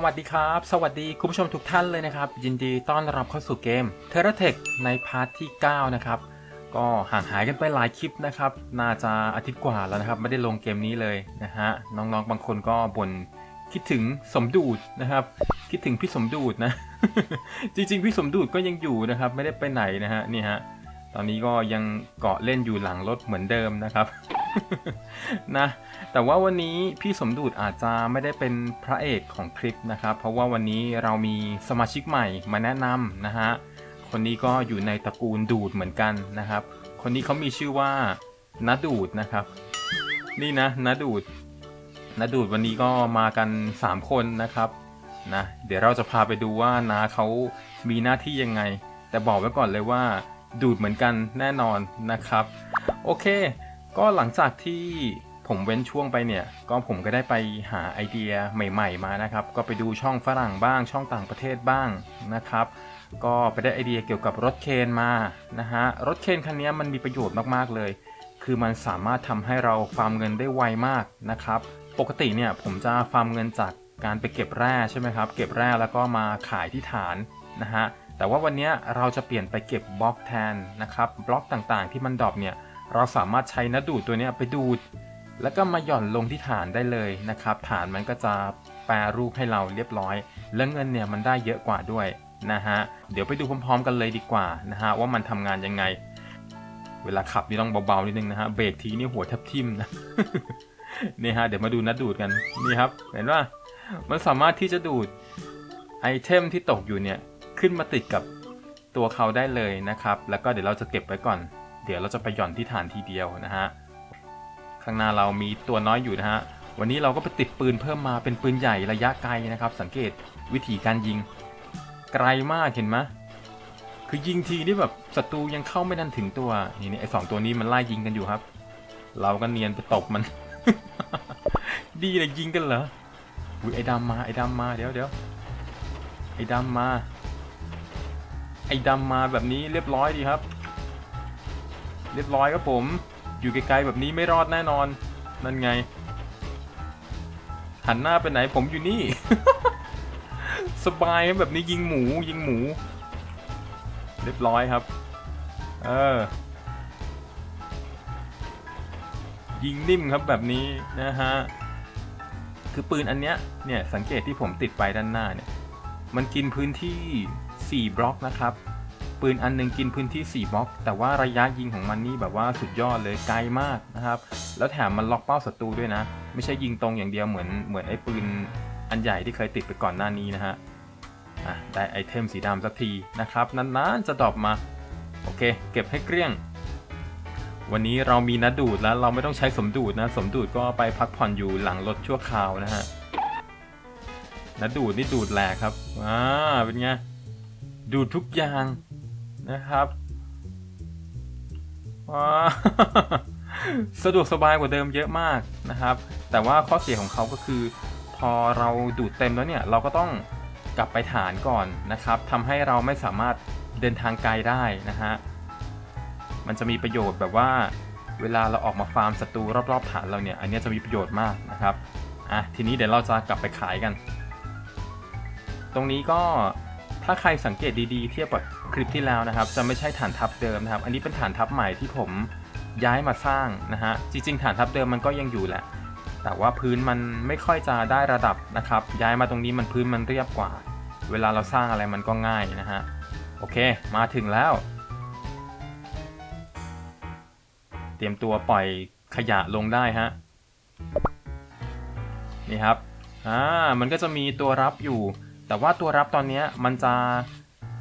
สวัสดีครับ สวัสดีคุณผู้ชมทุกท่านเลยนะครับ ยินดีต้อนรับเข้าสู่เกม t e r r a t e c ในพาร์ทที่ 9 นะครับ ก็ห่างหายกันไปหลายคลิปนะครับ น่าจะอาทิตย์กว่าแล้วนะครับ ไม่ได้ลงเกมนี้เลยนะฮะ น้องๆ บางคนก็บ่นคิดถึงสมดูดนะครับ คิดถึงพี่สมดูดนะ จริงๆ พี่สมดูดก็ยังอยู่นะครับ ไม่ได้ไปไหนนะฮะ นี่ฮะ ตอนนี้ก็ยังเกาะเล่นอยู่หลังรถเหมือนเดิมนะครับนะแต่ว่าวันนี้พี่สมดูดอาจจะไม่ได้เป็นพระเอกของคลิปนะครับ เพราะว่าวันนี้เรามีสมาชิกใหม่มาแนะนำนะฮะคนนี้ก็อยู่ในตระกูลดูดเหมือนกันนะครับ คนนี้เขามีชื่อว่านาดูดนะครับ นี่นะนาดูดนาดูดวันนี้ก็มากัน 3 คนนะครับนะเดี๋ยวเราจะพาไปดูว่านาเขามีหน้าที่ยังไง แต่บอกไว้ก่อนเลยว่า ดูดเหมือนกันแน่นอนนะครับ โอเค ก็หลังจากที่ผมเว้นช่วงไปเนี่ย ก็ผมก็ได้ไปหาไอเดียใหม่ ๆ มานะครับ ก็ไปดูช่องฝรั่งบ้าง ช่องต่างประเทศบ้างนะครับ ก็ไปได้ไอเดียเกี่ยวกับรถเคนมานะฮะ รถเคนคันนี้มันมีประโยชน์มากๆเลย คือมันสามารถทำให้เราฟาร์มเงินได้ไวมากนะครับ ปกติเนี่ยผมจะฟาร์มเงินจากการไปเก็บแร่ใช่ไหมครับ เก็บแร่แล้วก็มาขายที่ฐานนะฮะ แต่ว่าวันนี้เราจะเปลี่ยนไปเก็บบล็อกแทนนะครับบล็อกต่างๆ ที่มันดรอปเนี่ยเราสามารถใช้นะดูดตัวนี้ไปดูด แล้วก็มาหย่อนลงที่ฐานได้เลยนะครับ ฐานมันก็จะแปรรูปให้เราเรียบร้อย และเงินเนี่ยมันได้เยอะกว่าด้วยนะฮะเดี๋ยวไปดูพร้อมๆ กันเลยดีกว่านะฮะว่ามันทำงานยังไง เวลาขับนี่ต้องเบาๆนิดนึงนะฮะเบรกทีนี่หัวแทบทิ่มนะนี่ฮะเดี๋ยวมาดูนัดดูดกันนี่ครับ เห็นว่ามันสามารถที่จะดูดไอเทมที่ตกอยู่เนี่ย ขึ้นมาติดกับตัวเขาได้เลยนะครับ แล้วก็เดี๋ยวเราจะเก็บไว้ก่อน เดี๋ยวเราจะไปหย่อนที่ฐานทีเดียวนะฮะ ข้างหน้าเรามีตัวน้อยอยู่นะฮะ วันนี้เราก็ไปติดปืนเพิ่มมาเป็นปืนใหญ่ระยะไกลนะครับ สังเกตวิธีการยิง ไกลมากเห็นไหมคือยิงทีนี่แบบศัตรูยังเข้าไม่ทันถึงตัวนี่นี่ไอสองตัวนี้มันไล่ยิงกันอยู่ครับ เราก็เนียนไปตบมัน ดีเลยยิงกันเหรออุ้ยไอ้ดำมาไอ้ดำมาเดี๋ยวเดี๋ยวไอ้ดำมา ไอ้ดำมาแบบนี้เรียบร้อยดีครับ เรียบร้อยครับผม อยู่ไกลๆแบบนี้ไม่รอดแน่นอน นั่นไง หันหน้าไปไหนผมอยู่นี่ สบายครับแบบนี้ยิงหมูยิงหมู เรียบร้อยครับ เออ ยิงนิ่มครับแบบนี้นะฮะ คือปืนอันเนี้ยเนี่ยสังเกตที่ผมติดไปด้านหน้าเนี่ย มันกินพื้นที่ 4 บล็อกนะครับ ปืนอันหนึงกินพื้นที่ 4 บล็อก แต่ว่าระยะยิงของมันนี่แบบว่าสุดยอดเลยไกลมากนะครับ แล้วแถมมันล็อกเป้าศัตรูด้วยนะ ไม่ใช่ยิงตรงอย่างเดียวเหมือนเหมือนไอ้ปืนอันใหญ่ที่เคยติดไปก่อนหน้านี้นะฮะอะได้ไอเทมสีดำสักทีนะครับนานๆจะดรอปมาโอเค เก็บให้เกลี้ยง วันนี้เรามีนัดดูดแล้วเราไม่ต้องใช้สมดูดนะ สมดูดก็ไปพักผ่อนอยู่หลังรถชั่วคราวนะฮะนัดดูดนี่ดูดแหลกครับอ่าเป็นไง ดูทุกอย่างนะครับสะดวกสบายกว่าเดิมเยอะมากนะครับ แต่ว่าข้อเสียของเขาก็คือ พอเราดูดเต็มแล้วเนี่ยเราก็ต้องกลับไปฐานก่อนนะครับทำให้เราไม่สามารถเดินทางไกลได้นะฮะมันจะมีประโยชน์แบบว่าเวลาเราออกมาฟาร์มศัตรูรอบๆฐานเราเนี่ย อันนี้จะมีประโยชน์มากนะครับอะทีนี้เดี๋ยวเราจะกลับไปขายกัน ตรงนี้ก็ ถ้าใครสังเกตดีๆเทียบกับคลิปที่แล้วนะครับ จะไม่ใช่ฐานทัพเดิมนะครับ อันนี้เป็นฐานทัพใหม่ที่ผมย้ายมาสร้างนะฮะ จริงๆ ฐานทัพเดิมมันก็ยังอยู่แหละ แต่ว่าพื้นมันไม่ค่อยจะได้ระดับนะครับ ย้ายมาตรงนี้มันพื้นมันเรียบกว่า เวลาเราสร้างอะไรมันก็ง่ายนะฮะ โอเค มาถึงแล้ว เตรียมตัวปล่อยขยะลงได้ฮะ นี่ครับ อ่า มันก็จะมีตัวรับอยู่ แต่ว่าตัวรับตอนนี้มันจะ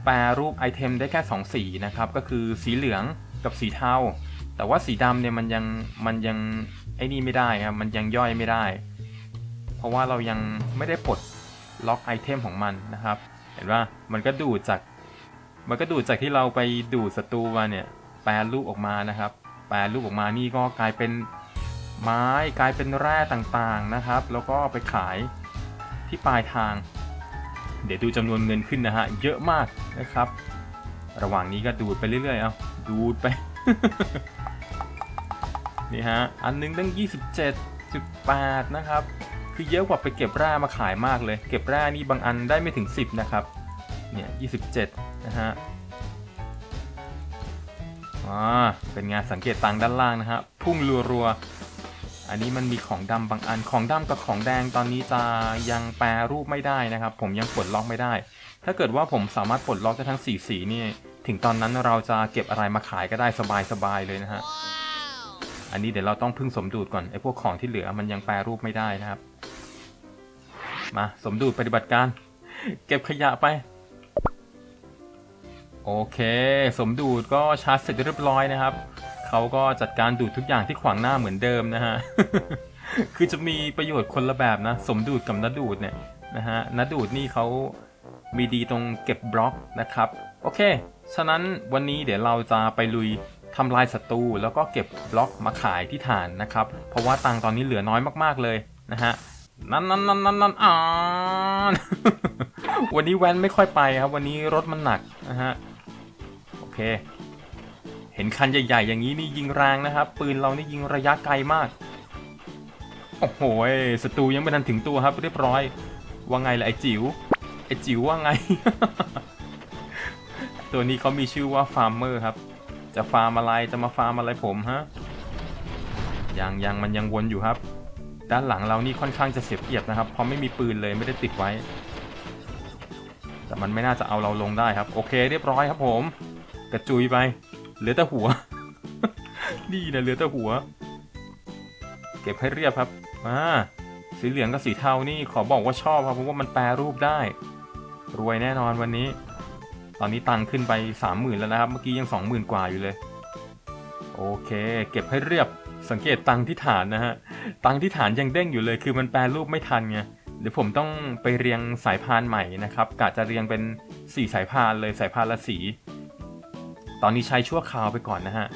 แปรรูปไอเทมได้แค่2สีนะครับก็คือสีเหลืองกับสีเทาแต่ว่าสีดำเนี่ยมันยังมันยังไอ้นี่ไม่ได้ครับมันยังย่อยไม่ได้ เพราะว่าเรายังไม่ได้ปลดล็อกไอเทมของมันนะครับ เห็นว่ามันก็ดูดจากมันก็ดูดจากที่เราไปดูดศัตรูมาเนี่ยแปรรูปออกมานะครับ แปรรูปออกมานี่ก็กลายเป็นไม้กลายเป็นแร่ต่างๆนะครับ แล้วก็ไปขายที่ปลายทาง เดี๋ยวดูจำนวนเงินขึ้นนะฮะ เยอะมากนะครับ ระหว่างนี้ก็ดูดไปเรื่อยๆ เอาดูดไป นี่ฮะ อันหนึงตั้ง 27.8 นะครับ คือเยอะกว่าไปเก็บแร่มาขายมากเลย เก็บแร่นี่บางอันได้ไม่ถึง 10 นะครับ เนี่ย27 นะฮะอ่าเป็นไงสังเกตตังด้านล่างนะฮะ พุ่งรัวๆ อันนี้มันมีของดำบางอันของดำกับของแดงตอนนี้จะยังแปรรูปไม่ได้นะครับ ผมยังปลดล็อกไม่ได้ ถ้าเกิดว่าผมสามารถปลดล็อกได้ทั้ง 4 สีนี่ถึงตอนนั้นเราจะเก็บอะไรมาขายก็ได้สบายๆเลยนะฮะอันนี้เดี๋ยวเราต้องพึ่งสมดุลก่อนไอ้พวกของที่เหลือมันยังแปรรูปไม่ได้นะครับ มาสมดุลปฏิบัติการ เก็บขยะไป โอเค สมดูดก็ชาร์จเสร็จเรียบร้อยนะครับ เขาก็จัดการดูดทุกอย่างที่ขวางหน้าเหมือนเดิมนะฮะ คือจะมีประโยชน์คนละแบบนะ สมดูดกับนัดดูดเนี่ยนะฮะนัดดูดนี่เขามีดีตรงเก็บบล็อกนะครับ โอเค ฉะนั้นวันนี้เดี๋ยวเราจะไปลุยทำลายศัตรูแล้วก็เก็บบล็อกมาขายที่ฐานนะครับ เพราะว่าตังตอนนี้เหลือน้อยมากๆเลยนะฮะนั่นนั่นนั่นนั่นนั่นอ่านวันนี้แว้นไม่ค่อยไปครับ วันนี้รถมันหนักนะฮะ โอเค เห็นคันใหญ่ๆอย่างนี้นี่ยิงแรงนะครับ ปืนเรานี่ยิงระยะไกลมาก โอ้โหศัตรูยังไม่ทันถึงตัวครับ เรียบร้อย ว่าไงล่ะไอจิ๋ว ไอจิ๋วว่าไง ตัวนี้เขามีชื่อว่าฟาร์มเมอร์ครับ จะฟาร์มอะไร จะมาฟาร์มอะไรผมฮะ ยังยังมันยังวนอยู่ครับ ด้านหลังเรานี่ค่อนข้างจะเสียเปรียบนะครับ เพราะไม่มีปืนเลยไม่ได้ติดไว้ แต่มันไม่น่าจะเอาเราลงได้ครับ โอเค เรียบร้อยครับผม กระจุยไป เหลือแต่หัว นี่นะเหลือแต่หัว เก็บให้เรียบครับอ่าสีเหลืองกับสีเทานี่ขอบอกว่าชอบครับเพราะว่ามันแปรรูปได้ รวยแน่นอนวันนี้ ตอนนี้ตังค์ขึ้นไปสามหมื่นแล้วนะครับ เมื่อกี้ยังสองหมื่นกว่าอยู่เลย โอเค เก็บให้เรียบสังเกตตังค์ที่ฐานนะฮะตังค์ที่ฐานยังเด้งอยู่เลย คือมันแปรรูปไม่ทันไงเดี๋ยวผมต้องไปเรียงสายพานใหม่นะครับกะจะเรียงเป็น 4 สายพานเลยสายพานละสี ตอนนี้ใช้ชั่วคราวไปก่อนนะฮะ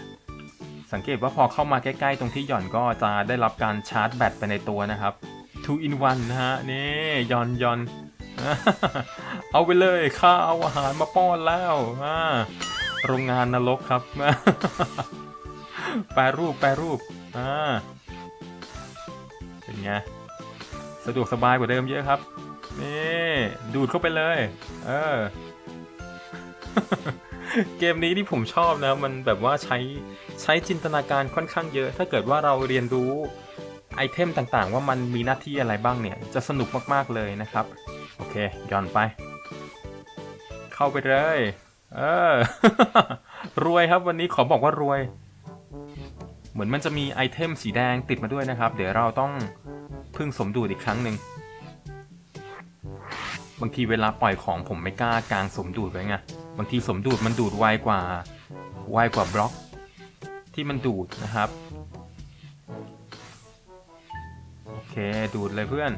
สังเกตว่าพอเข้ามาใกล้ๆ ตรงที่หย่อนก็จะได้รับการชาร์จแบตไปในตัวนะครับ two in one นะฮะ นี่หย่อนหย่อนเอาไปเลยข้าเอาอาหารมาป้อนแล้วโรงงานนรกครับแปรรูปแปรรูปอ่าเป็นไงสะดวกสบายกว่าเดิมเยอะครับ นี่ ดูดเข้าไปเลย เออ เกมนี้ที่ผมชอบนะมันแบบว่าใช้ใช้จินตนาการค่อนข้างเยอะ ถ้าเกิดว่าเราเรียนรู้ไอเทมต่างๆ ว่ามันมีหน้าที่อะไรบ้างเนี่ย จะสนุกมากๆเลยนะครับ โอเคย้อนไป เข้าไปเลย เออ รวยครับวันนี้ขอบอกว่ารวย เหมือนมันจะมีไอเทมสีแดงติดมาด้วยนะครับ เดี๋ยวเราต้องพึ่งสมดุลอีกครั้งหนึ่ง บางทีเวลาปล่อยของผมไม่กล้ากางสมดุลไว้ไงบางทีสมดุลมันดูดไวกว่าไวกว่าบล็อก ที่มันดูดนะครับโอเคดูดเลยเพื่อน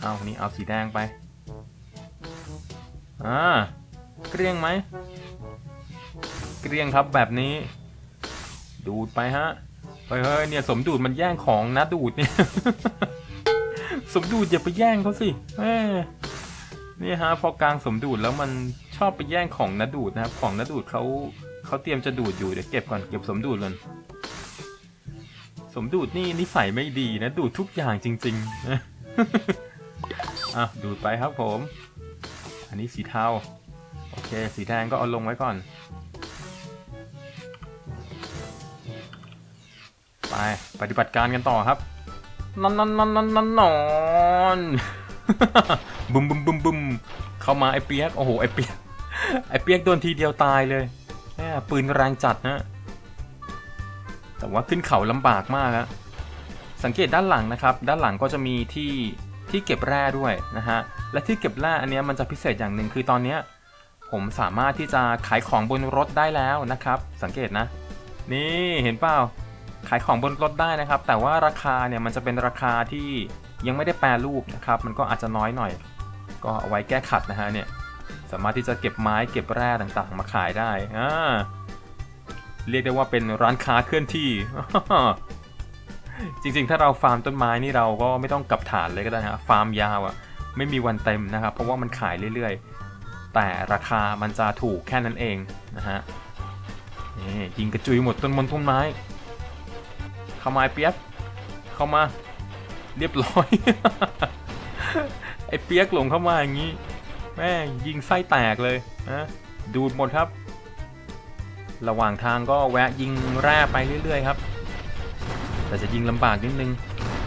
เอานี่เอาสีแดงไปอ่าเกลี้ยงไหมเกลี้ยงครับแบบนี้ ดูดไปฮะเฮ้ยเนี่ยสมดูดมันแย่งของนะดูดเนี่ยสมดูดอย่าไปแย่งเขาสิเอ้ นี่ฮะพอกลางสมดูดแล้วมันชอบไปแย่งของนะดูดนะครับ ของนะดูดเขาเขาเตรียมจะดูดอยู่เดี๋ยวเก็บก่อนเก็บสมดูดก่อนสมดูดนี่นิสัยไม่ดีนะดูดทุกอย่างจริงๆนะอะดูดไปครับผม อันนี้สีเทาโอเค สีแดงก็เอาลงไว้ก่อน ไปปฏิบัติการกันต่อครับนอนนอนนอนนอนนอนนอน บุมบุมบุมบุมเข้ามาไอ้เปียกโอ้โหไอ้เปียกไอ้เปียกโดนทีเดียวตายเลยแหมปืนแรงจัดนะ แต่ว่าขึ้นเขาลำบากมากฮะสังเกตด้านหลังนะครับ ด้านหลังก็จะมีที่ที่เก็บแร่ด้วยนะฮะและที่เก็บแร่อันนี้มันจะพิเศษอย่างหนึ่งคือตอนเนี้ยผมสามารถที่จะขายของบนรถได้แล้วนะครับ สังเกตนะ นี่เห็นเปล่าขายของบนรถได้นะครับ แต่ว่าราคาเนี่ยมันจะเป็นราคาที่ยังไม่ได้แปรรูปนะครับ มันก็อาจจะน้อยหน่อย ก็เอาไว้แก้ขัดนะฮะเนี่ยสามารถที่จะเก็บไม้เก็บแร่ต่างๆ มาขายได้อ่าเรียกได้ว่าเป็นร้านค้าเคลื่อนที่ จริงๆ ถ้าเราฟาร์มต้นไม้นี่เราก็ไม่ต้องกลับฐานเลยก็ได้ฮะฟาร์มยาวอะ่ะไม่มีวันเต็มนะครับ เพราะว่ามันขายเรื่อยๆ แต่ราคามันจะถูกแค่นั้นเองนะฮะนี่ยิงกระจุยหมดต้นมนต้นไม้ เข้ามาเปียกเข้ามาเรียบร้อย ไอ้เปียกหลงเข้ามาอย่างนี้ แม่ยิงไส้แตกเลยนะดูดหมดครับ ระหว่างทางก็แวะยิงแร่ไปเรื่อย ๆ ครับ แต่จะยิงลำบากนิดนึง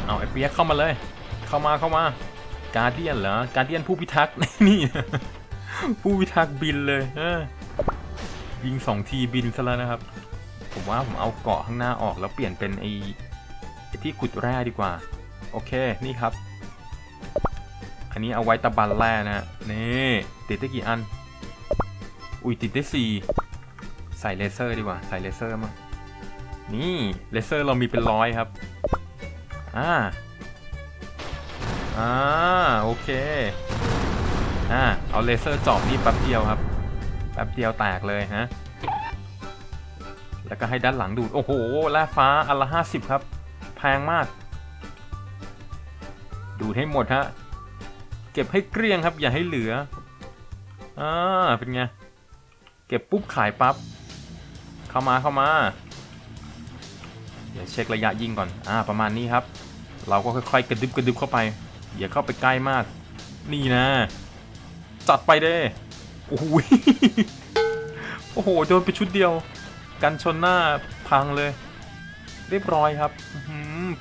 เอาไอ้เปียกเข้ามาเลย เข้ามาเข้ามา การเดียนเหรอ การเดียนผู้พิทักษ์นี่ ผู้พิทักษ์บินเลยเออยิงสองทีบินซะแล้วนะครับ ผมว่าผมเอาเกาะข้างหน้าออกแล้วเปลี่ยนเป็นไอ้ที่ขุดแร่ดีกว่า โอเค นี่ครับ อันนี้เอาไว้ตะบันแร่นะฮะนี่ติดได้กี่อัน อุ้ยติดได้สี่ใส่เลเซอร์ดีกว่า ใส่เลเซอร์มั้งนี่เลเซอร์เรามีเป็นร้อยครับ อ่า อ่าโอเค อ่าเอาเลเซอร์จอบนี่แป๊บเดียวครับ แป๊บเดียวแตกเลยฮะ แล้วก็ให้ด้านหลังดูด โอ้โหแร่ฟ้าอันละห้าสิบครับ แพงมาก ดูดให้หมดฮะ เก็บให้เกลี้ยงครับ อย่าให้เหลืออ่าเป็นไง เก็บปุ๊บขายปั๊บเข้ามาเข้ามาเดี๋ยวเช็คระยะยิงก่อนอ่าประมาณนี้ครับ เราก็ค่อยๆ กระดึบกระดึบเข้าไปอย่าเข้าไปใกล้มาก นี่นะ จัดไปเด้โอ้โหโอ้โหโดนไปชุดเดียว กันชนหน้าพังเลย เรียบร้อยครับ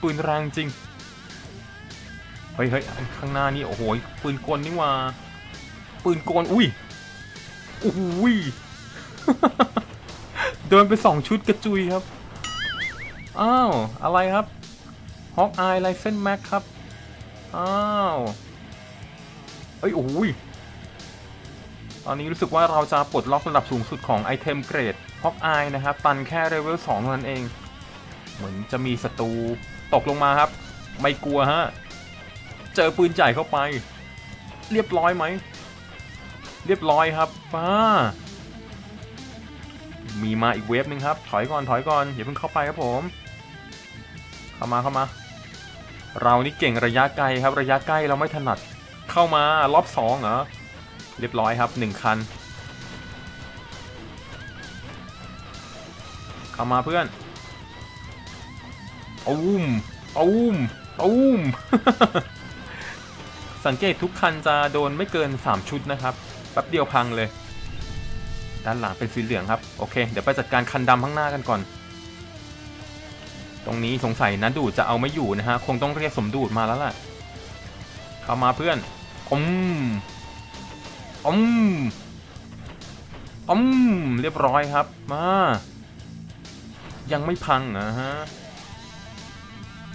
ปืนแรงจริง เฮ้ยเฮ้ยข้างหน้านี่โอ้โหปืนกลนี่ว่าปืนกลอุ้ยโอ้ยโดนไปสองชุดกระจุยครับ อ้าว อะไรครับฮอกอายไลเซนแม็กครับ อ้าว เอ้ยโอ้ยตอนนี้รู้สึกว่าเราจะปลดล็อกระดับสูงสุดของไอเทมเกรดฮอกอายนะครับ ตันแค่เลเวล2เท่านั้นเอง เหมือนจะมีศัตรูตกลงมาครับ ไม่กลัวฮะ เจอปืนใหญ่เข้าไป เรียบร้อยไหม เรียบร้อยครับป้ามีมาอีกเวฟหนึ่งครับ ถอยก่อนถอยก่อนอย่าเพิ่งเข้าไปครับผม เข้ามาเข้ามา เรานี่เก่งระยะไกลครับ ระยะใกล้เราไม่ถนัด เข้ามารอบสองเหรอ เรียบร้อยครับหนึ่งคัน เข้ามาเพื่อนอุ้มอุ้มอุ้ม สังเกตทุกคันจะโดนไม่เกิน 3 ชุดนะครับแป๊บเดียวพังเลย ด้านหลังเป็นสีเหลืองครับ โอเค เดี๋ยวไปจัดการคันดำข้างหน้ากันก่อน ตรงนี้สงสัยนะดูดจะเอาไม่อยู่นะฮะ คงต้องเรียกสมดูดมาแล้วล่ะ เข้ามาเพื่อนอมอมอมเรียบร้อยครับ มา ยังไม่พังนะฮะ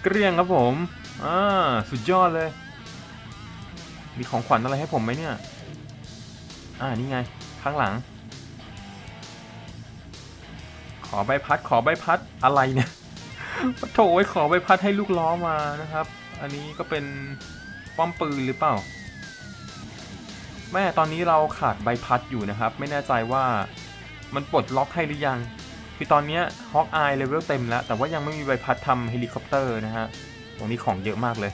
เกลี้ยงครับผม อ่า สุดยอดเลย มีของขวัญอะไรให้ผมไหมเนี่ย อ่า นี่ไง ข้างหลัง ขอใบพัด ขอใบพัดอะไรเนี่ยโถไว้ขอใบพัดให้ลูกล้อมานะครับ อันนี้ก็เป็นป้อมปืนหรือเปล่า แม่ตอนนี้เราขาดใบพัดอยู่นะครับ ไม่แน่ใจว่ามันปลดล็อกให้หรือยัง คือตอนนี้ฮอกอายเลเวลเต็มแล้ว แต่ว่ายังไม่มีใบพัดทำเฮลิคอปเตอร์นะฮะ ตรงนี้ของเยอะมากเลย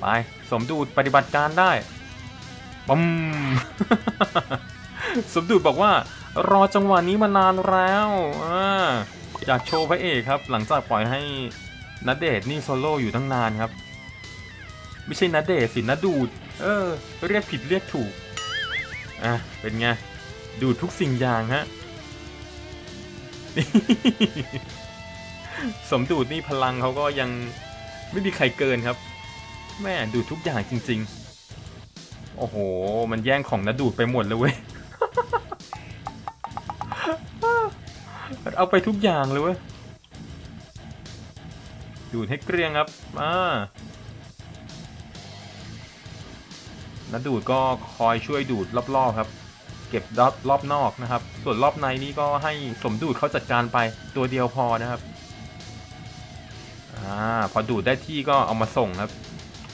ไป สมดูดปฏิบัติการได้ปั๊มสมดูดบอกว่ารอจังหวะนี้มานานแล้วออยากโชว์พระเอกครับ หลังจากปล่อยให้นัดเดทนี่โซโล่อยู่ตั้งนานครับ ไม่ใช่นัดเดทสินัดดูด เออ เรียกผิดเรียกถูก อะ เป็นไง ดูดทุกสิ่งอย่างฮะสมดูดนี่พลังเขาก็ยังไม่มีใครเกินครับ แม่ดูดทุกอย่างจริง ๆ โอ้โห มันแย่งของนัดูดไปหมดเลยเว้ย มันเอาไปทุกอย่างเลยเว้ย ดูดให้เกลี้ยงครับมานัดดูดก็คอยช่วยดูดรอบๆครับ เก็บรอบรอบนอกนะครับ ส่วนรอบในนี่ก็ให้สมดูดเขาจัดการไปตัวเดียวพอนะครับ อ่า พอดูดได้ที่ก็เอามาส่งครับ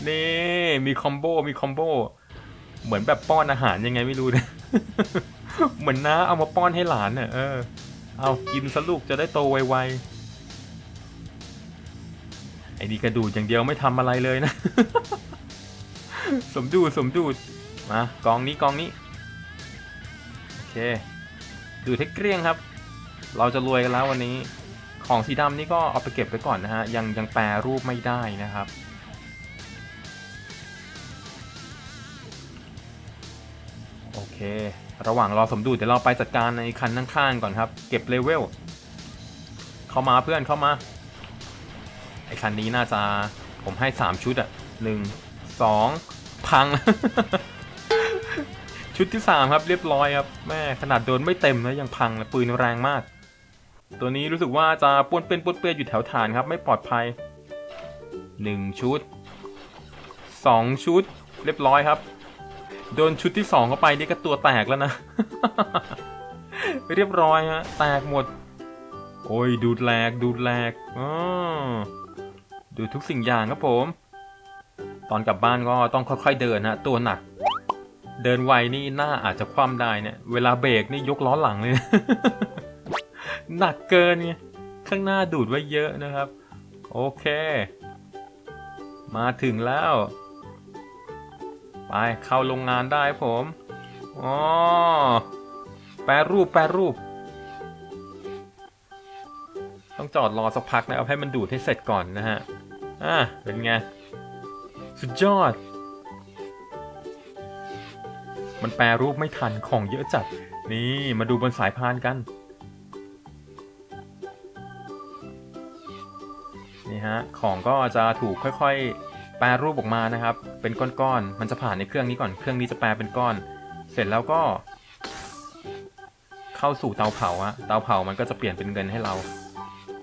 นี่มีคอมโบมีคอมโบเหมือนแบบป้อนอาหารยังไงไม่รู้นะเหมือนน้าเอามาป้อนให้หลานเน่ะเออ เอากินสลูกจะได้โตไวๆไอ้นี่กระดูดอย่างเดียวไม่ทำอะไรเลยนะ สมดูสมดูมากองนี้กองนี้ โอเค ดูดให้เกลี้ยงครับ เราจะรวยกันแล้ววันนี้ ของสีดำนี่ก็เอาไปเก็บไว้ก่อนนะฮะ ยังยังแปรรูปไม่ได้นะครับ เค ระหว่างรอสมดุลเดี๋ยวเราไปจัดการในคันข้างๆก่อนครับ เก็บเลเวล เข้ามาเพื่อนเข้ามา ไอคันนี้น่าจะผมให้ 3 ชุดอะหนึ่งสองพัง ชุดที่ 3 ครับเรียบร้อยครับ แม่ขนาดโดนไม่เต็มนะยังพังเลยปืนแรงมาก ตัวนี้รู้สึกว่าจะป้วนเป็นป้วนเปี้ยนอยู่แถวฐานครับ ไม่ปลอดภัย 1 ชุด 2 ชุด เรียบร้อยครับ โดนชุดที่2เข้าไปนี่ก็ตัวแตกแล้วนะ เรียบร้อยฮะ แตกหมด โอ้ย ดูดแหลก ดูดแหลกอ๋อดูทุกสิ่งอย่างครับผม ตอนกลับบ้านก็ต้องค่อยๆเดินนะตัวหนัก เดินไวนี่หน้าอาจจะคว่ำได้เนี่ย เวลาเบรกนี่ยกล้อหลังเลย หนักเกินไง ข้างหน้าดูดไว้เยอะนะครับ โอเค มาถึงแล้ว ไปเข้าโรงงานได้ผมอ๋อแปรรูปแปรรูป ต้องจอดรอสักพักนะครับให้มันดูดให้เสร็จก่อนนะฮะอะเป็นไง สุดยอด มันแปรรูปไม่ทันของเยอะจัด นี่มาดูบนสายพานกัน นี่ฮะ ของก็จะถูกค่อยๆ แปรรูปออกมานะครับ เป็นก้อนๆ มันจะผ่านในเครื่องนี้ก่อน เครื่องนี้จะแปรเป็นก้อน เสร็จแล้วก็ เข้าสู่เตาเผาอะเตาเผามันก็จะเปลี่ยนเป็นเงินให้เรา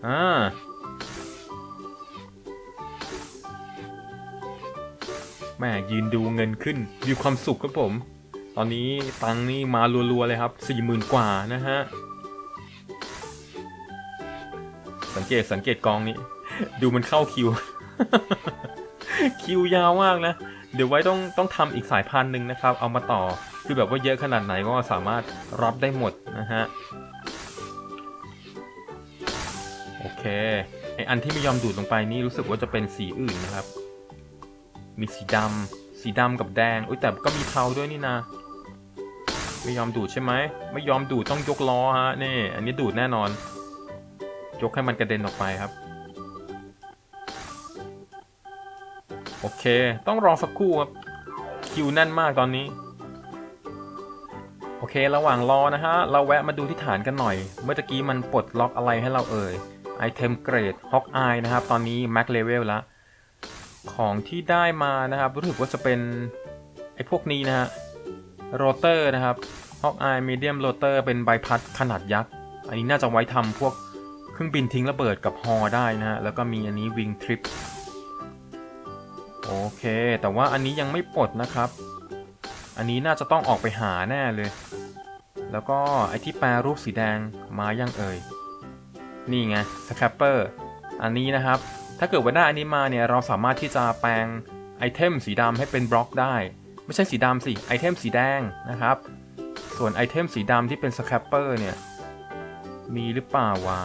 อ่า แม่ยืนดูเงินขึ้น มีความสุขครับผม ตอนนี้ตังนี่มารัวๆเลยครับสี่หมื่นกว่านะฮะ สังเกตสังเกตกองนี้ ดูมันเข้าคิว คิวยาวมากนะ เดี๋ยวไว้ต้องต้องทำอีกสายพันธุ์หนึ่งนะครับ เอามาต่อคือแบบว่าเยอะขนาดไหนก็สามารถรับได้หมดนะฮะ โอเคไออันที่ไม่ยอมดูดลงไปนี่รู้สึกว่าจะเป็นสีอื่นนะครับ มีสีดำสีดำกับแดงอุ้ยแต่ก็มีเทาด้วยนี่นะไม่ยอมดูดใช่ไหมไม่ยอมดูดต้องยกล้อฮะนี่อันนี้ดูดแน่นอน ยกให้มันกระเด็นออกไปครับ โอเค ต้องรอสักครู่ครับ คิวแน่นมากตอนนี้ โอเค ระหว่างรอนะฮะ เราแวะมาดูที่ฐานกันหน่อย เมื่อกี้มันปลดล็อกอะไรให้เราเอ่ย ไอเทมเกรดฮอกอายนะครับ ตอนนี้แม็กเลเวลล้วของที่ได้มานะครับ รู้สึกว่าจะเป็น ไอพวกนี้นะฮะ โรเตอร์นะครับฮอกอายมีเดียมโรเตอร์เป็นใบพัดขนาดยักษ์ อันนี้น่าจะไว้ทำพวกเครื่องบินทิ้งระเบิดกับฮอได้นะฮะ แล้วก็มีอันนี้วิงทริป โอเค แต่ว่าอันนี้ยังไม่ปลดนะครับ อันนี้น่าจะต้องออกไปหาแน่เลย แล้วก็ไอที่แปรรูปสีแดงมายังเอ่ย นี่ไงสแคปเปอร์ อันนี้นะครับ ถ้าเกิดว่าได้อันนี้มาเนี่ยเราสามารถที่จะแปลงไอเทมสีดำให้เป็นบล็อกได้ ไม่ใช่สีดำสิ ไอเทมสีแดงนะครับ ส่วนไอเทมสีดำที่เป็นสแคปเปอร์เนี่ย มีหรือเปล่าวะ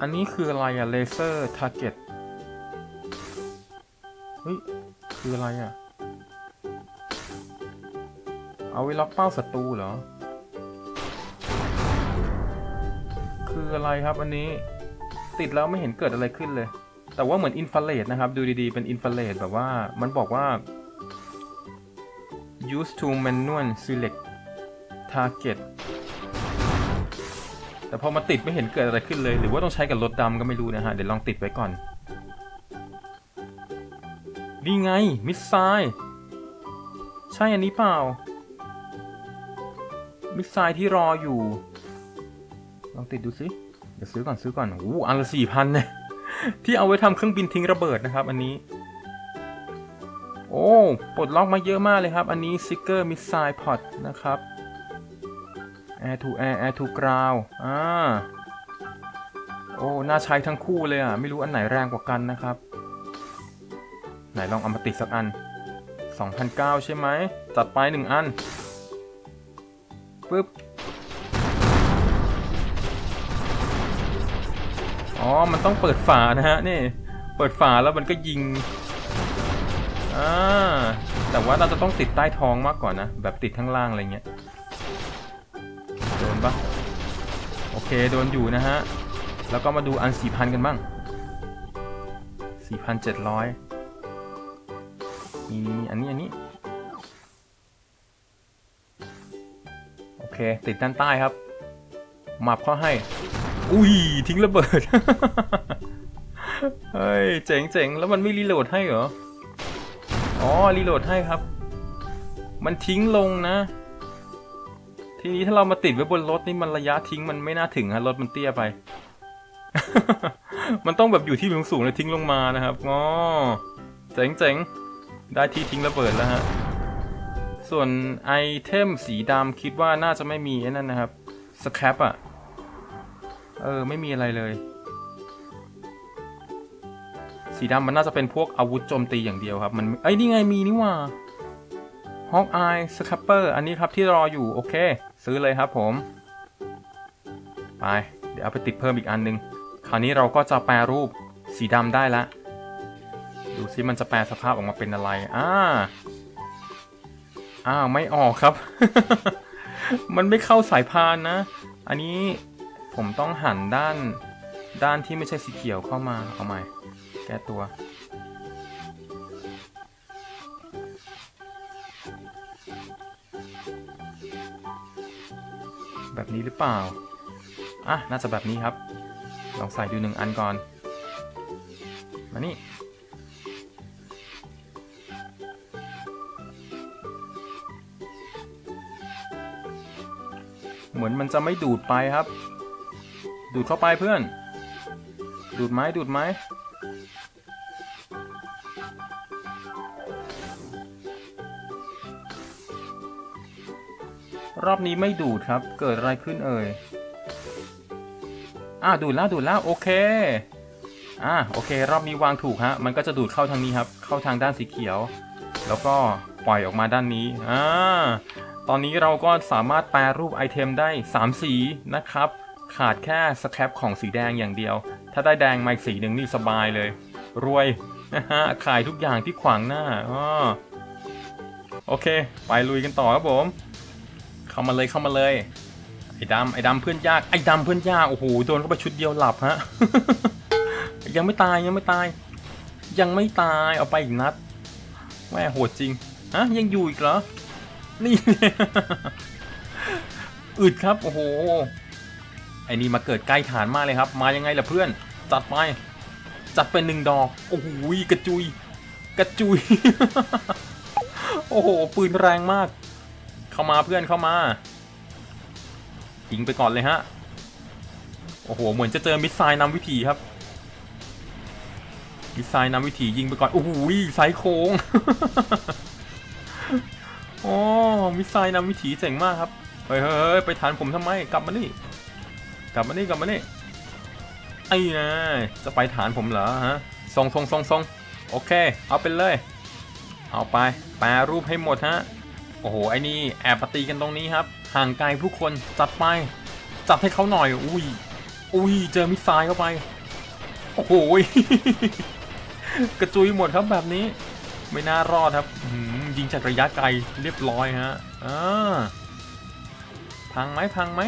อันนี้คืออะไรอะเลเซอร์ทาร์เก็ต เฮ้ย คืออะไรอะเอาไว้ล็อกเป้าศัตรูเหรอ คืออะไรครับอันนี้ ติดแล้วไม่เห็นเกิดอะไรขึ้นเลย แต่ว่าเหมือนอินฟ a าเรดนะครับ ดูดีๆ เป็นอินฟ a าเรดแบบว่า มันบอกว่า use to manual select target แต่พอมาติดไม่เห็นเกิดอะไรขึ้นเลย หรือว่าต้องใช้กับรถดำก็ไม่รู้นะฮะ เดี๋ยวลองติดไว้ก่อน นี่ไง มิสไซล์ใช่อันนี้เปล่า มิสไซล์ที่รออยู่ ลองติดดูสิเดี๋ยวซื้อก่อนซื้อก่อนโอ้อันละสี่พันเนี่ยที่เอาไว้ทำเครื่องบินทิ้งระเบิดนะครับ อันนี้ โอ้ปลดล็อกมาเยอะมากเลยครับ อันนี้ s i g g e r Missile Pod นะครับ Air to Air Air to Ground อ่าโอ้ น่าใช้ทั้งคู่เลยอะ ไม่รู้อันไหนแรงกว่ากันนะครับ ไหนลองเอามาติดสักอัน2,009ใช่ไหม จัดไปหนึ่งอัน ปึ๊บ อ๋อ มันต้องเปิดฝานะฮะ นี่ เปิดฝาแล้วมันก็ยิง อ่า แต่ว่าเราจะต้องติดใต้ท้องมากกว่านะ แบบติดข้างล่างอะไรเงี้ย โดนปะโอเค โดนอยู่นะฮะ แล้วก็มาดูอันสี่พันกันบ้างสี่พันเจ็ดร้ อยมีอันนี้อันนี้ โอเค ติดด้านใต้ครับมับเข้าให้ อุ้ย ทิ้งระเบิด เฮ้ย เจ๋งเจ๋งแล้วมันไม่รีโหลดให้เหรอ อ๋อ รีโหลดให้ครับ มันทิ้งลงนะ ทีนี้ถ้าเรามาติดไว้บนรถนี่มันระยะทิ้งมันไม่น่าถึงฮะรถมันเตี้ยไป มันต้องแบบอยู่ที่สูงๆแล้วทิ้งลงมานะครับ อ๋อ เจ๋งเจ๋ง ได้ที่ทิ้งระเบิดแล้วฮะ ส่วนไอเทมสีดำคิดว่าน่าจะไม่มีนั่นนะครับ สแครปอะเออ ไม่มีอะไรเลย สีดำมันน่าจะเป็นพวกอาวุธโจมตีอย่างเดียวครับ มันไอ้นี่ไงมีนี่ว่าฮอกอายสแครปเปอร์อันนี้ครับที่รออยู่ โอเค ซื้อเลยครับผม ไป เดี๋ยวเอาไปติดเพิ่มอีกอันนึง คราวนี้เราก็จะแปรรูปสีดำได้ละ ดูซิมันจะแปลสภาพออกมาเป็นอะไร อ่า อ้าว ไม่ออกครับ มันไม่เข้าสายพานนะ อันนี้ผมต้องหันด้านด้านที่ไม่ใช่สีเขียวเข้ามาเอาใหม่ แก้ตัว แบบนี้หรือเปล่า อะ น่าจะแบบนี้ครับ ลองใส่ดูหนึ่งอันก่อน มานี่ เหมือนมันจะไม่ดูดไปครับ ดูดเข้าไปเพื่อน ดูดไหมดูดไหมรอบนี้ไม่ดูดครับ เกิดอะไรขึ้นเอ่ย อ่าดูดแล้วดูดแล้วโอเค อ่าโอเค รอบนี้วางถูกฮะ มันก็จะดูดเข้าทางนี้ครับ เข้าทางด้านสีเขียว แล้วก็ปล่อยออกมาด้านนี้ อ่า ตอนนี้เราก็สามารถแปลรูปไอเทมได้ 3 สีนะครับ ขาดแค่สแครปของสีแดงอย่างเดียว ถ้าได้แดงมาอีกสีหนึ่งนี่สบายเลย รวยนะฮะขายทุกอย่างที่ขวางหน้าอ๋อโอเค ไปลุยกันต่อครับผม เข้ามาเลยเข้ามาเลย ไอ้ดำไอ้ดำเพื่อนยากไอ้ดำเพื่อนยากโอ้โหโดนเข้าไปชุดเดียวหลับฮะยังไม่ตายยังไม่ตาย ยังไม่ตายเอาไปอีกนัดแม่โหดจริงฮะยังอยู่อีกเหรอ นี่ อึดครับ โอ้โห ไอ้นี่มาเกิดใกล้ฐานมากเลยครับ มายังไงล่ะเพื่อน จัดไป จัดเป็นหนึ่งดอก โอ้โห กระจุย กระจุย โอ้โห ปืนแรงมาก เข้ามาเพื่อนเข้ามา ยิงไปก่อนเลยฮะ โอ้โห เหมือนจะเจอมิสไซล์นำวิถีครับ มิสไซล์นำวิถียิงไปก่อน โอ้โหไซโค้ง โอ้มิสไซล์นำวิถีเจ๋งมากครับ เฮ้ยเฮ้ยไปฐานผมทำไม กลับมานี่ กลับมานี่ กลับมานี่ ไอ้นะจะไปฐานผมเหรอฮะทรงทรงทรงทรงโอเค เอาไปเลย เอาไป แปรรูปให้หมดฮะ โอ้โห ไอ้นี่แอบปฏิกันตรงนี้ครับ ห่างไกลผู้คน จัดไป จัดให้เขาหน่อย อุ้ย อุ้ย เจอมิสไซล์เข้าไป โอ้โห กระจุยหมดครับแบบนี้ ไม่น่ารอดครับอื้อหือ ยิงจากระยะไกลเรียบร้อยฮะอ่าพังไหมพังไหม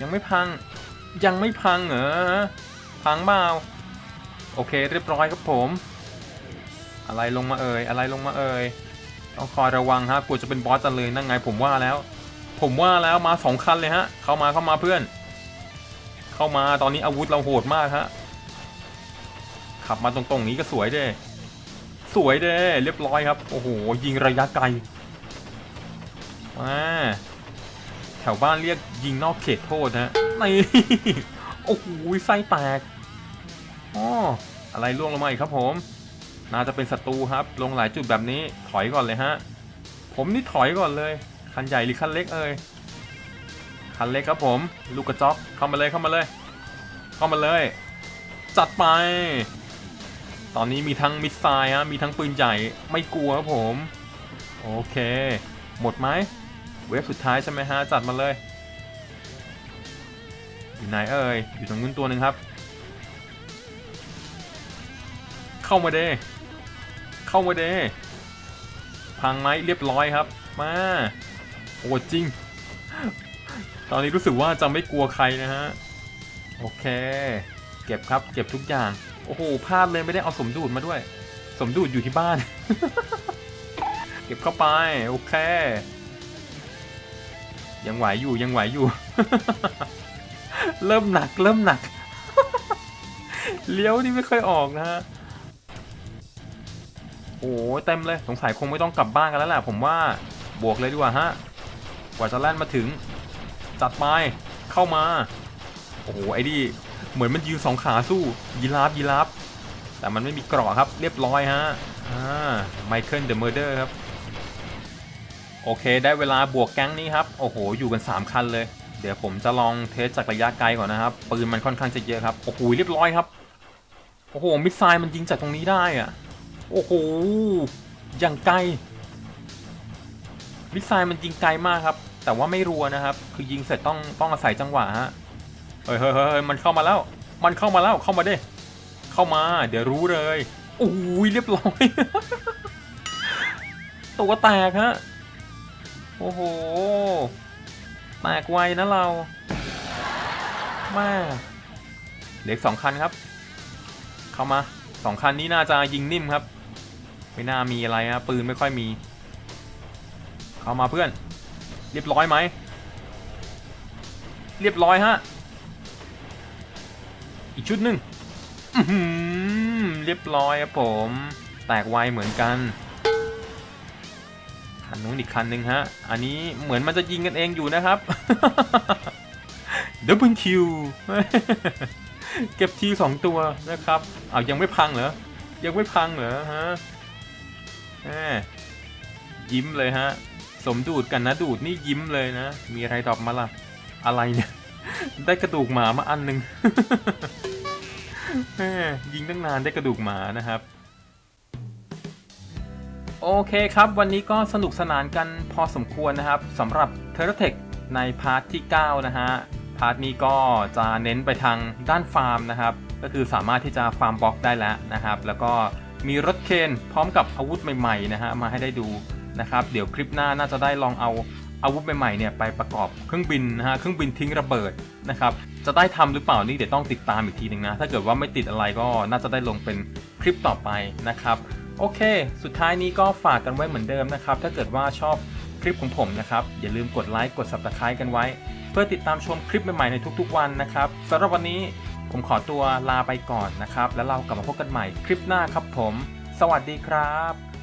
ยังไม่พัง ยังไม่พังเหรอ พังเปล่าโอเคเรียบร้อยครับผม อะไรลงมาเอ่ย อะไรลงมาเอ่ย ต้องคอยระวังฮะกลัวจะเป็นบอสจันเลยนั่งไงผมว่าแล้ว ผมว่าแล้วมาสองคันเลยฮะ เข้ามาเข้ามาเพื่อน เข้ามาตอนนี้อาวุธเราโหดมากฮะ ขับมาตรงๆนี้ก็สวยด้วย สวยเด้เรียบร้อยครับ โอ้โห ยิงระยะไกลมาแถวบ้านเรียกยิงนอกเขตโทษนะนี่โอ้โหไส้แตกอ๋ออะไรล่วงลงมาอีกครับผม น่าจะเป็นศัตรูครับ ลงหลายจุดแบบนี้ถอยก่อนเลยฮะ ผมนี่ถอยก่อนเลย คันใหญ่หรือคันเล็กเอ่ย คันเล็กครับผม ลูกกระจอกเข้ามาเลยเข้ามาเลย เข้ามาเลย จัดไป ตอนนี้มีทั้งมิสไซล์ฮะมีทั้งปืนใหญ่ไม่กลัวครับผม โอเค หมดไหมเวฟสุดท้ายใช่ไหมฮะ จัดมาเลย อยู่ไหนเอ่ย อยู่ตรงนู้นตัวหนึ่งครับ เข้ามาเด้เข้ามาเด้พังไหมเรียบร้อยครับ มาโอ้จริง ตอนนี้รู้สึกว่าจะไม่กลัวใครนะฮะ โอเค เก็บครับ เก็บทุกอย่าง โอ้โหพลาดเลยไม่ได้เอาสมดูดมาด้วย สมดูดอยู่ที่บ้าน เก็บเข้าไป โอเค ยังไหวอยู่ยังไหวอยู่ เริ่มหนัก เริ่มหนัก เลี้ยวนี่ไม่ค่อยออกนะฮะโอ้โหเต็มเลยสงสัยคงไม่ต้องกลับบ้านกันแล้วแหละผมว่าบวกเลยดีกว่าฮะกว่าจะแล่นมาถึง จัดไปเข้ามา โอ้โหไอ้นี่ เหมือนมันยืนสองขาสู้ ยีราฟยีราฟแต่มันไม่มีเกราะครับ เรียบร้อยฮะอ่าไมเคิลเดอะเมอร์เดอร์ครับ โอเค ได้เวลาบวกแก๊งนี้ครับ โอ้โห อยู่กัน 3 คันเลย เดี๋ยวผมจะลองเทสจากระยะไกลก่อนนะครับ ปืนมันค่อนข้างจะเยอะครับ โอ้โห เรียบร้อยครับ โอ้โห มิสไซล์มันยิงจากตรงนี้ได้อะโอ้โห อย่างไกล มิสไซล์มันยิงไกลมากครับ แต่ว่าไม่รัวนะครับ คือยิงเสร็จต้องต้องอาศัยจังหวะฮะ เฮ้ยเฮ้ยเฮ้ยมันเข้ามาแล้ว มันเข้ามาแล้วเข้ามาดิเข้ามา เดี๋ยวรู้เลยโอ้ยเรียบร้อย ตัวแตกฮะโอ้โหแตกไวนะเราม่เหลืออกสองคันครับ เข้ามาสองคันนี้น่าจะยิงนิ่มครับ ไม่น่ามีอะไรนะปืนไม่ค่อยมี เข้ามาเพื่อน เรียบร้อยไหม เรียบร้อยฮะ อีกชุดหนึ่งเรียบร้อยครับผม แตกไวเหมือนกันคันนู้นอีกคันหนึ่งฮะ อันนี้เหมือนมันจะยิงกันเองอยู่นะครับดับเบิลคิวเก็บทีสองตัวนะครับเอายังไม่พังเหรอ ยังไม่พังเหรอฮะแหมยิ้มเลยฮะ สมดูดกันนะดูดนี่ยิ้มเลยนะ มีอะไรตอบมาล่ะ อะไรเนี่ย ได้กระดูกหมามาอันหนึ่งยิงตั้งนานได้กระดูกหมานะครับ โอเคครับ วันนี้ก็สนุกสนานกันพอสมควรนะครับสำหรับ t e r r a t e c h ในพาร์ทที่ 9 นะฮะ พาร์ทนี้ก็จะเน้นไปทางด้านฟาร์มนะครับ ก็คือสามารถที่จะฟาร์มบล็อกได้แล้วนะครับ แล้วก็มีรถเคนพร้อมกับอาวุธใหม่ๆนะฮะมาให้ได้ดูนะครับ เดี๋ยวคลิปหน้าน่าจะได้ลองเอา อาวุธใหม่ๆเนี่ยไปประกอบเครื่องบินนะฮะเครื่องบินทิ้งระเบิดนะครับจะได้ทำหรือเปล่านี่เดี๋ยวต้องติดตามอีกทีหนึ่งนะถ้าเกิดว่าไม่ติดอะไรก็น่าจะได้ลงเป็นคลิปต่อไปนะครับโอเค สุดท้ายนี้ก็ฝากกันไว้เหมือนเดิมนะครับถ้าเกิดว่าชอบคลิปของผมนะครับอย่าลืมกดไลค์กด subscribe กันไว้ เพื่อติดตามชมคลิปใหม่ๆในทุกๆวันนะครับสำหรับวันนี้ผมขอตัวลาไปก่อนนะครับ แล้วเรากลับมาพบกันใหม่คลิปหน้าครับผม สวัสดีครับ